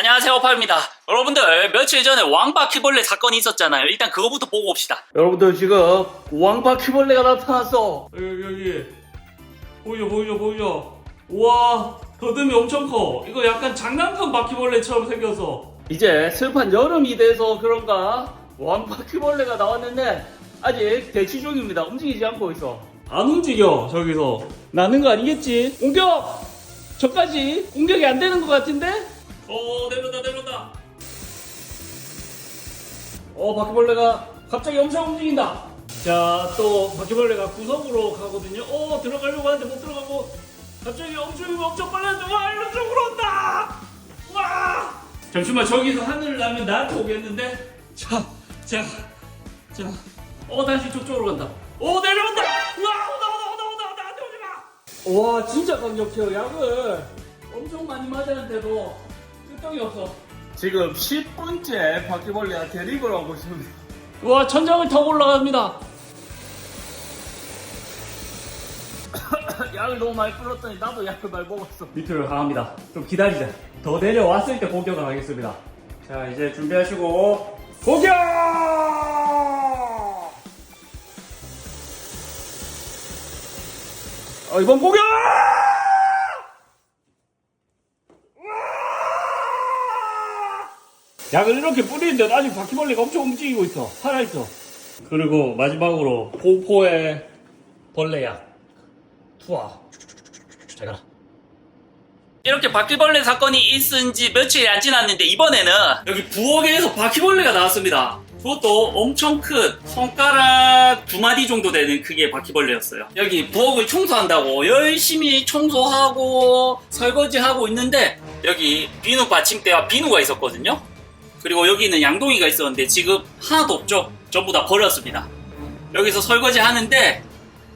안녕하세요 오파입니다. 여러분들 며칠 전에 왕바퀴벌레 사건이 있었잖아요. 일단 그거부터 보고 옵시다. 여러분들 지금 왕바퀴벌레가 나타났어. 여기 여기 보이죠 보이죠 보이죠? 우와 더듬이 엄청 커. 이거 약간 장난감 바퀴벌레처럼 생겨서. 이제 슬픈 여름이 돼서 그런가? 왕바퀴벌레가 나왔는데 아직 대치 중입니다. 움직이지 않고 있어. 안 움직여 저기서. 나는 거 아니겠지? 공격! 저까지 공격이 안 되는 것 같은데 어 내려온다 내려온다. 어 바퀴벌레가 갑자기 엄청 움직인다. 자 또 바퀴벌레가 구석으로 가거든요. 어 들어가려고 하는데 못 들어가고 갑자기 엄청 엄청 빨라져 와 이런 쪽으로 온다! 와! 잠시만 저기서 하늘을 나면 나한테 오겠는데? 자자자어 다시 저쪽으로 간다. 오 내려온다! 와 오다 오다 오다 오다 나한테 오지 마 와 진짜 강력해요 약을. 엄청 많이 맞았는데도 끄떡이 없어 지금 10분째 바퀴벌레가 대립을 하고 있습니다. 와 천장을 타고 올라갑니다. 약을 너무 많이 뿌렸더니 나도 약을 많이 먹었어. 밑으로 강합니다 좀 기다리자 더 내려왔을 때 공격을 하겠습니다 자 이제 준비하시고 공격 어, 이번 공격 약을 이렇게 뿌리는데 아직 바퀴벌레가 엄청 움직이고 있어 살아있어 그리고 마지막으로 공포의 벌레약 투하 잘 가라 이렇게 바퀴벌레 사건이 있은 지 며칠이 안 지났는데 이번에는 여기 부엌에서 바퀴벌레가 나왔습니다. 그것도 엄청 큰 손가락 두 마디 정도 되는 크기의 바퀴벌레였어요. 여기 부엌을 청소한다고 열심히 청소하고 설거지하고 있는데 여기 비누 받침대와 비누가 있었거든요. 그리고 여기는 양동이가 있었는데 지금 하나도 없죠. 전부 다 버렸습니다. 여기서 설거지 하는데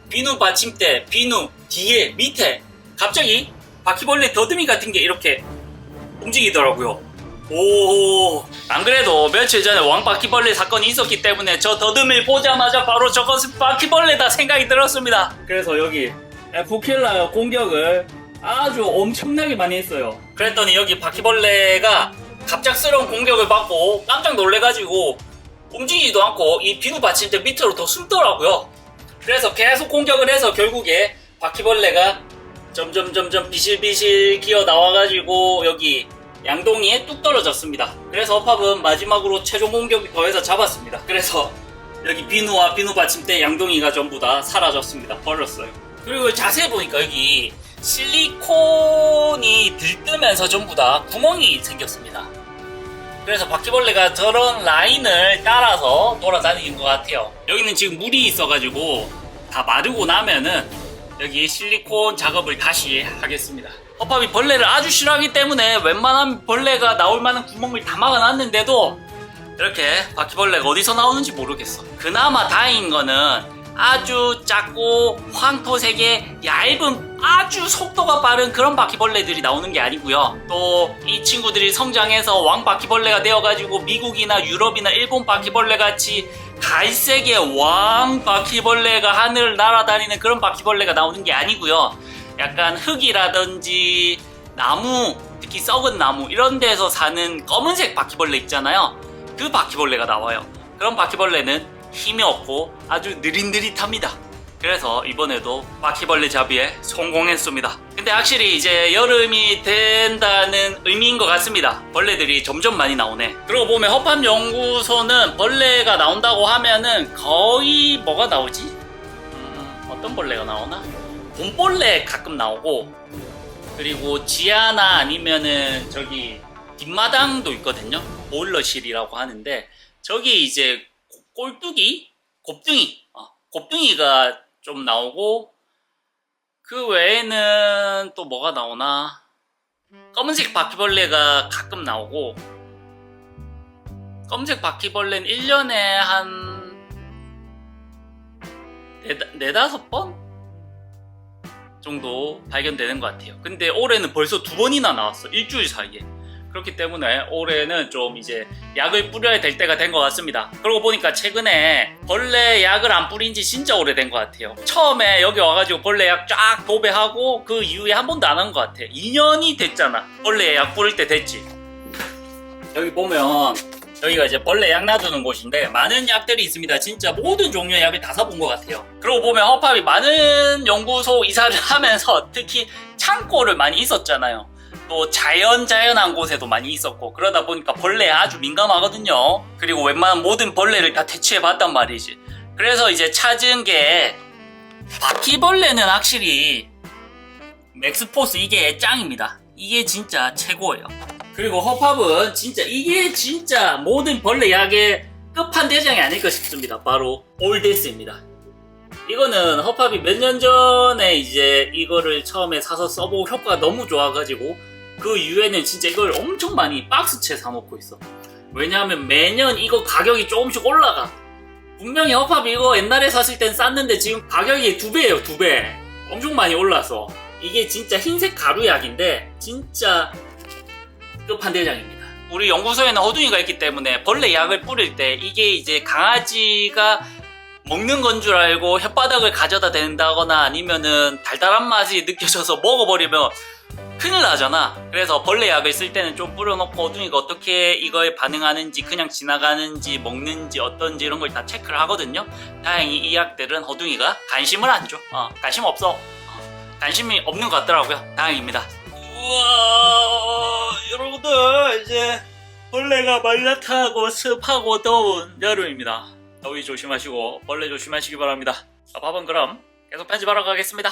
비누 받침대, 비누 뒤에 밑에 갑자기 바퀴벌레 더듬이 같은 게 이렇게 움직이더라고요. 오, 안 그래도 며칠 전에 왕바퀴벌레 사건이 있었기 때문에 저 더듬이를 보자마자 바로 저것은 바퀴벌레다 생각이 들었습니다. 그래서 여기 에프킬라 공격을 아주 엄청나게 많이 했어요. 그랬더니 여기 바퀴벌레가 갑작스러운 공격을 받고 깜짝 놀래가지고 움직이지도 않고 이 비누 받침대 밑으로 더 숨더라고요. 그래서 계속 공격을 해서 결국에 바퀴벌레가 점점 점점 비실비실 기어 나와가지고 여기 양동이에 뚝 떨어졌습니다. 그래서 어팝은 마지막으로 최종 공격이 더해서 잡았습니다. 그래서 여기 비누와 비누 받침대 양동이가 전부 다 사라졌습니다. 버렸어요. 그리고 자세히 보니까 여기 실리콘이 들뜨면서 전부 다 구멍이 생겼습니다. 그래서 바퀴벌레가 저런 라인을 따라서 돌아다니는 것 같아요. 여기는 지금 물이 있어가지고 다 마르고 나면은 여기 실리콘 작업을 다시 하겠습니다. 허팝이 벌레를 아주 싫어하기 때문에 웬만한 벌레가 나올 만한 구멍을 다 막아놨는데도 이렇게 바퀴벌레가 어디서 나오는지 모르겠어. 그나마 다행인 거는 아주 작고 황토색의 얇은 아주 속도가 빠른 그런 바퀴벌레들이 나오는 게 아니고요. 또 이 친구들이 성장해서 왕 바퀴벌레가 되어가지고 미국이나 유럽이나 일본 바퀴벌레 같이 갈색의 왕 바퀴벌레가 하늘을 날아다니는 그런 바퀴벌레가 나오는 게 아니고요. 약간 흙이라든지 나무, 특히 썩은 나무 이런 데서 사는 검은색 바퀴벌레 있잖아요. 그 바퀴벌레가 나와요. 그런 바퀴벌레는 힘이 없고 아주 느릿느릿합니다. 그래서 이번에도 바퀴벌레 잡이에 성공했습니다. 근데 확실히 이제 여름이 된다는 의미인 것 같습니다. 벌레들이 점점 많이 나오네. 그러고 보면 허팝 연구소는 벌레가 나온다고 하면은 거의 뭐가 나오지? 음, 어떤 벌레가 나오나? 곰벌레 가끔 나오고 그리고 지하나 아니면은 저기 뒷마당도 있거든요. 보일러실이라고 하는데 저기 이제 꼴뚜기, 곱둥이, 어, 곱둥이가 좀 나오고 그 외에는 또 뭐가 나오나? 검은색 바퀴벌레가 가끔 나오고 검은색 바퀴벌레는 1년에 한 네다, 네다섯 번 정도 발견되는 것 같아요. 근데 올해는 벌써 두 번이나 나왔어. 일주일 사이에. 그렇기 때문에 올해는 좀 이제 약을 뿌려야 될 때가 된 것 같습니다. 그러고 보니까 최근에 벌레 약을 안 뿌린 지 진짜 오래된 것 같아요. 처음에 여기 와가지고 벌레 약 쫙 도배하고 그 이후에 한 번도 안 한 것 같아. 2년이 됐잖아. 벌레 약 뿌릴 때 됐지. 여기 보면 여기가 이제 벌레 약 놔두는 곳인데 많은 약들이 있습니다. 진짜 모든 종류의 약을 다 사본 것 같아요. 그러고 보면 허팝이 많은 연구소 이사를 하면서 특히 창고를 많이 있었잖아요. 또 자연 자연한 곳에도 많이 있었고 그러다 보니까 벌레에 아주 민감하거든요. 그리고 웬만한 모든 벌레를 다 퇴치해 봤단 말이지. 그래서 이제 찾은 게 바퀴벌레는 확실히 맥스포스 이게 짱입니다. 이게 진짜 최고예요. 그리고 허팝은 진짜 이게 진짜 모든 벌레 약의 끝판대장이 아닐까 싶습니다. 바로 올데스입니다. 이거는 허팝이 몇 년 전에 이제 이거를 처음에 사서 써보고 효과가 너무 좋아가지고 그 이후에는 진짜 이걸 엄청 많이 박스채 사놓고 있어. 왜냐하면 매년 이거 가격이 조금씩 올라가. 분명히 허팝 이거 옛날에 샀을 땐 쌌는데 지금 가격이 두 배예요, 두 배. 엄청 많이 올라서. 이게 진짜 흰색 가루약인데 진짜 끝판대장입니다. 우리 연구소에는 어둥이가 있기 때문에 벌레 약을 뿌릴 때 이게 이제 강아지가 먹는 건 줄 알고 혓바닥을 가져다 댄다거나 아니면은 달달한 맛이 느껴져서 먹어버리면 큰일 나잖아. 그래서 벌레 약을 쓸 때는 좀 뿌려놓고 어둥이가 어떻게 이거에 반응하는지 그냥 지나가는지 먹는지 어떤지 이런 걸 다 체크를 하거든요. 다행히 이 약들은 어둥이가 관심을 안 줘. 어, 관심 없어. 어, 관심이 없는 것 같더라고요. 다행입니다. 우와, 여러분들 이제 벌레가 말라타고 습하고 더운 여름입니다. 더위 조심하시고 벌레 조심하시기 바랍니다. 자, 밥은 그럼 계속 편집하러 가겠습니다.